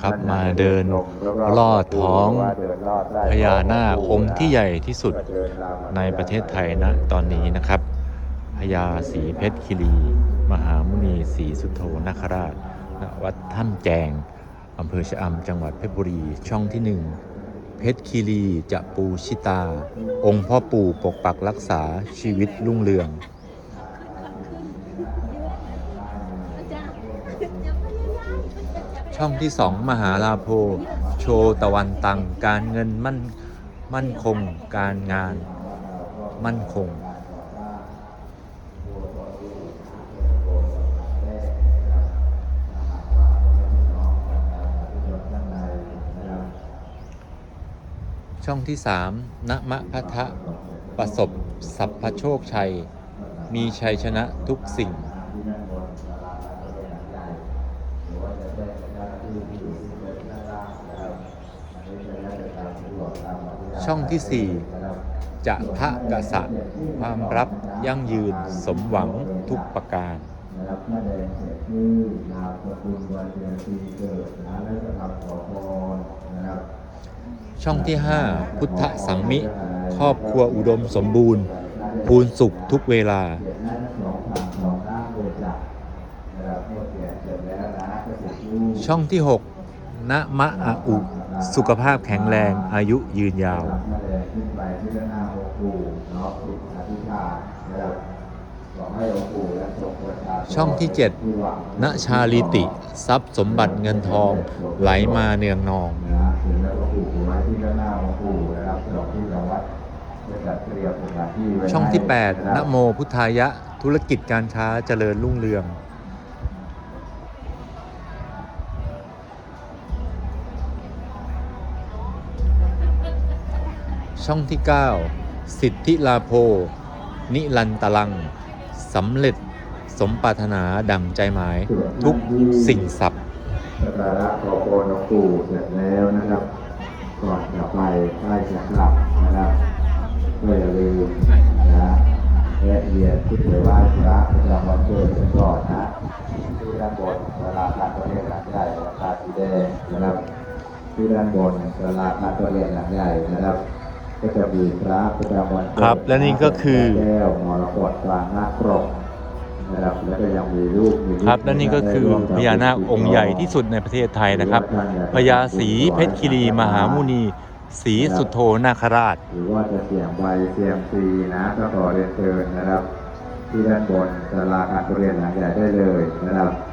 ครับมาเดินลอดท้องพญานาคองค์ที่ใหญ่ที่สุดในประเทศไทยนะตอนนี้นะครับพญาศรีเพชรคิรี มหามุนีศรีสุโธนาคราชณวัดถ้ำแจงอำเภอชะอำจังหวัดเพชรบุรีช่องที่หนึ่งเพชรคีรีจะปูชิตา องค์พ่อปู่ปกปักรักษาชีวิตรุ่งเรือง ช่องที่สองมหาลาโพ โชตะวันตัง การเงินมั่นมั่นคง การงานมั่นคง ช่องที่สามณมะพัทะประสบสัพพโชคชัย มีชัยชนะทุกสิ่ง ช่องที่สี่จะพระกษัตริย์ ความรับยั่งยืนสมหวังทุกประการนะครับแม่แดงเสียชื่อนามสกุลวันเดือนปีเกิดนะและจะทำขอพรนะครับ ช่องที่ 5 พุทธสังมิ ครอบครัวอุดมสมบูรณ์พูนสุขทุกเวลาเขียนหน้าสองทางสองด้านโดยจักนะครับเมื่อเขียนเสร็จแล้วนะก็เสร็จรูปช่องที่ 6ณมะอาอุ สุขภาพแข็งแรงอายุยืนยาวแม่แดงขึ้นไปที่ด้านหน้าองค์ปู่เนาะติดอธิษฐานนะครับขอให้องค์ปู่และทรงประทานช่องที่ที่หวัง7ณชาลิติ ทรัพย์สมบัติเงินทองไหลมาเนืองนองนะถึงแล้วก็ปู่ไว้ที่ด้านหน้าองค์ปู่นะครับสำหรับที่จังหวัดจะจัดเตรียมสถานที่ไว้ช่องที่ให้8นะโมพุทธายะ ธุรกิจการค้าเจริญรุ่งเรือง ช่องที่ 9 สิทธิลาโพ นิลันตลังสำเร็จสมปรารถนาดังใจหมายทุกสิ่งสับสการะขอพรหลวงปู่เสร็จแล้วนะครับก่อนจะไปใกล้จะกลับนะครับก็อย่าลืมนะแวะเวียนที่ไปไหว้พระประจำวันเกิดกันก่อนนะที่ด้านบนศาลาการประเรียนหลังใหญ่ราคาสีแดงนะครับที่ด้านบนศาลาการประเรียนหลังใหญ่นะครับ ก็จะมีพระประจำวันเกิดครับ และนี่ก็คือแก้วมรกตกลางหน้าปรกนะครับแล้วก็ยังมีรูปมีรูปครับและนี่ก็คือพญานาคองค์ใหญ่ที่สุดในประเทศไทยนะครับพญาศรีเพชรคีรีมหามุนีศรีสุโธนาคราช หรือว่าจะเสี่ยงใบเสี่ยงซีนะก็ขอเรียนเชิญนะครับ ที่ด้านบนศาลาการประเรียนหลังใหญ่ได้เลยนะครับ